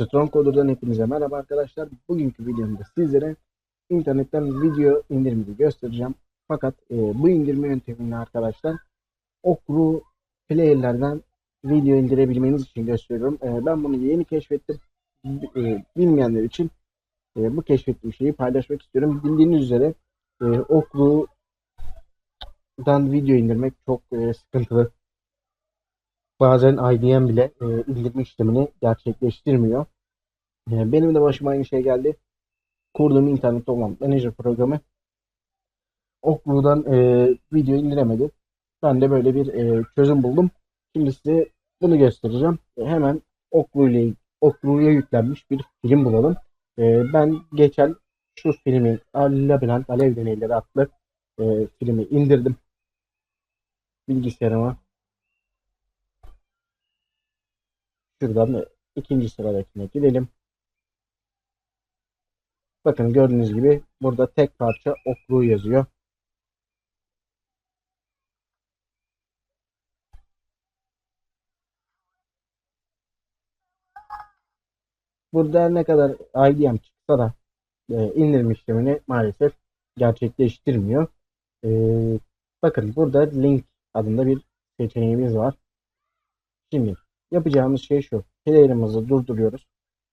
Strong Coder'dan hepinize merhaba arkadaşlar. Bugünkü videomda sizlere internetten video indirimini göstereceğim. Fakat e, bu indirme yöntemini arkadaşlar Okru player'lerden video indirebilmeniz için gösteriyorum. E, ben bunu yeni keşfettim. E, bilmeyenler için e, bu keşfettiğim şeyi paylaşmak istiyorum. Bildiğiniz üzere e, Okru'dan video indirmek çok e, sıkıntılı. Bazen IDM bile e, indirme işlemini gerçekleştirmiyor. E, benim de başıma aynı şey geldi. Kurduğum internette olan Manager programı Oklu'dan e, video indiremedi. Ben de böyle bir e, çözüm buldum. Şimdi size bunu göstereceğim. E, hemen Oklu ile Oklu'ya yüklenmiş bir film bulalım. E, ben geçen şu filmi Labirent Alev Deneyleri adlı e, filmi indirdim bilgisayarıma. Şuradan da ikinci sıradakine gidelim. Bakın gördüğünüz gibi burada tek parça okluğu yazıyor. Burada ne kadar IDM çıksa da e, indirim işlemini maalesef gerçekleştirmiyor. E, bakın burada link adında bir seçeneğimiz var. Şimdi yapacağımız şey şu. Player'ımızı durduruyoruz.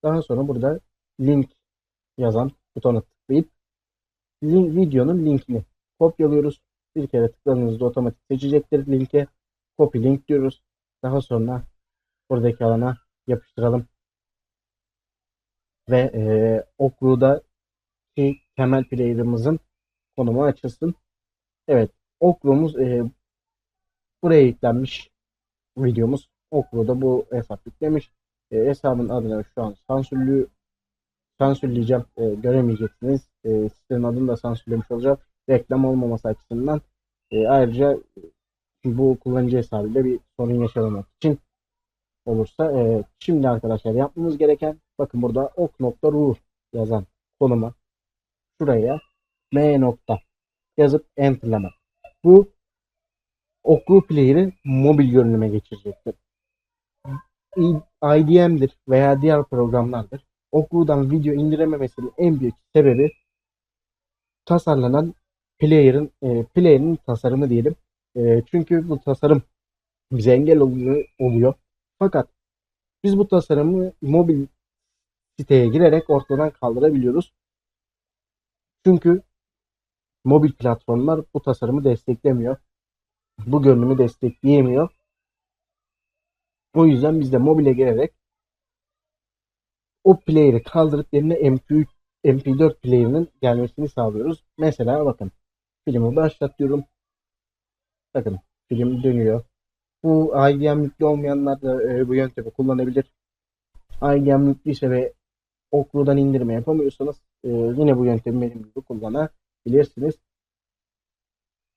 Daha sonra burada link yazan butona tıklayıp link, videonun linkini kopyalıyoruz. Bir kere tıkladığınızda otomatik seçecektir linke. Copy link diyoruz. Daha sonra buradaki alana yapıştıralım. Ve e, Okru'da ki temel player'ımızın konumu açılsın. Evet. Okru'muz e, buraya yüklenmiş videomuz. Okru'da bu hesap yüklemiş. E, hesabın adını şu an sansürlü sansürleyeceğim. E, göremeyeceksiniz. E, sitenin adını da sansürlemiş olacağım. Reklam olmaması açısından. E, ayrıca bu kullanıcı hesabıyla bir sorun yaşamamak için olursa e, şimdi arkadaşlar yapmamız gereken bakın burada ok.ru yazan konuma şuraya m nokta yazıp enterlemek. Bu Oklu Player'ı mobil görünüme geçirecektir. IDM'dir veya diğer programlardır. Oklu'dan video indirememesinin en büyük sebebi tasarlanan player'ın e, player'ın tasarımı diyelim. E, çünkü bu tasarım bize engel oluyor. Fakat biz bu tasarımı mobil siteye girerek ortadan kaldırabiliyoruz. Çünkü mobil platformlar bu tasarımı desteklemiyor. Bu görünümü destekleyemiyor. O yüzden biz de mobile gelerek o player'ı kaldırıp yerine MP3, MP4 player'ının gelmesini sağlıyoruz. Mesela bakın filmi başlatıyorum. Bakın film dönüyor. Bu IDM yüklü olmayanlar da e, bu yöntemi kullanabilir. IDM yüklüyse ve Okru'dan indirme yapamıyorsanız e, yine bu yöntemi benim gibi kullanabilirsiniz.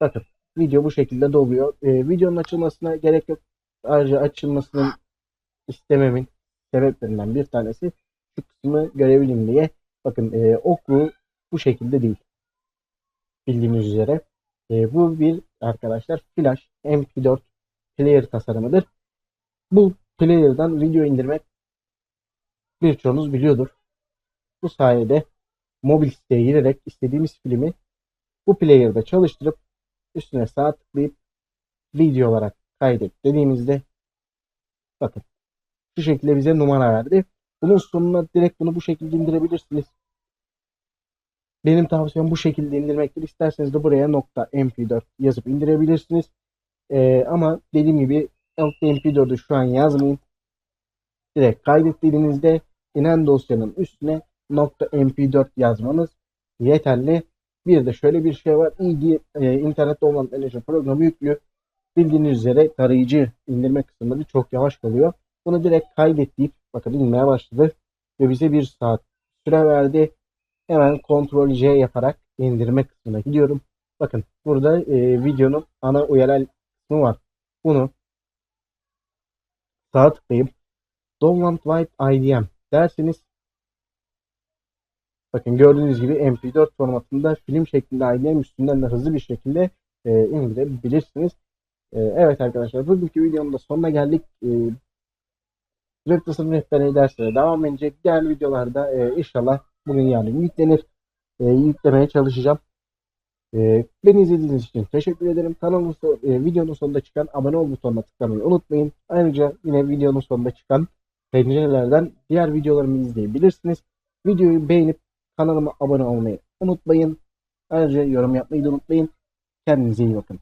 Bakın video bu şekilde doluyor. E, videonun açılmasına gerek yok. Ayrıca açılmasının istememin sebeplerinden bir tanesi şu kısmı görebileyim diye. Bakın e, Okru bu şekilde değil. Bildiğiniz üzere. E, bu bir arkadaşlar Flash MP4 player tasarımıdır. Bu player'dan video indirmek birçoğunuz biliyordur. Bu sayede mobil siteye girerek istediğimiz filmi bu player'da çalıştırıp üstüne sağ tıklayıp video olarak kaydet dediğimizde bakın şu şekilde bize numara verdi. Bunun sonuna direkt bunu bu şekilde indirebilirsiniz. Benim tavsiyem bu şekilde indirmektir. İsterseniz de buraya nokta mp4 yazıp indirebilirsiniz. Ee, ama dediğim gibi nokta mp4'ü şu an yazmayın. Direkt kaydet dediğinizde inen dosyanın üstüne nokta mp4 yazmanız yeterli. Bir de şöyle bir şey var. İyi e, internette olan Manager programı yüklüyor. Bildiğiniz üzere tarayıcı indirme kısımları çok yavaş kalıyor. Bunu direkt kaydet deyip bakın inmeye başladı. Ve bize bir saat süre verdi. Hemen Ctrl C yaparak indirme kısmına gidiyorum. Bakın burada e, videonun ana URL kısmı var. Bunu sağ tıklayıp Download White IDM derseniz bakın gördüğünüz gibi MP4 formatında film şeklinde IDM üstünden de hızlı bir şekilde e, indirebilirsiniz. E, evet arkadaşlar bugünkü videonun da sonuna geldik. Web tasarım rehberi derslere devam edecek. Diğer videolarda e, inşallah bugün yani yüklenir. E, yüklemeye çalışacağım. E, beni izlediğiniz için teşekkür ederim. Kanalın so- e, videonun sonunda çıkan abone ol butonuna tıklamayı unutmayın. Ayrıca yine videonun sonunda çıkan pencerelerden diğer videolarımı izleyebilirsiniz. Videoyu beğenip kanalıma abone olmayı unutmayın. Ayrıca yorum yapmayı da unutmayın. Kendinize iyi bakın.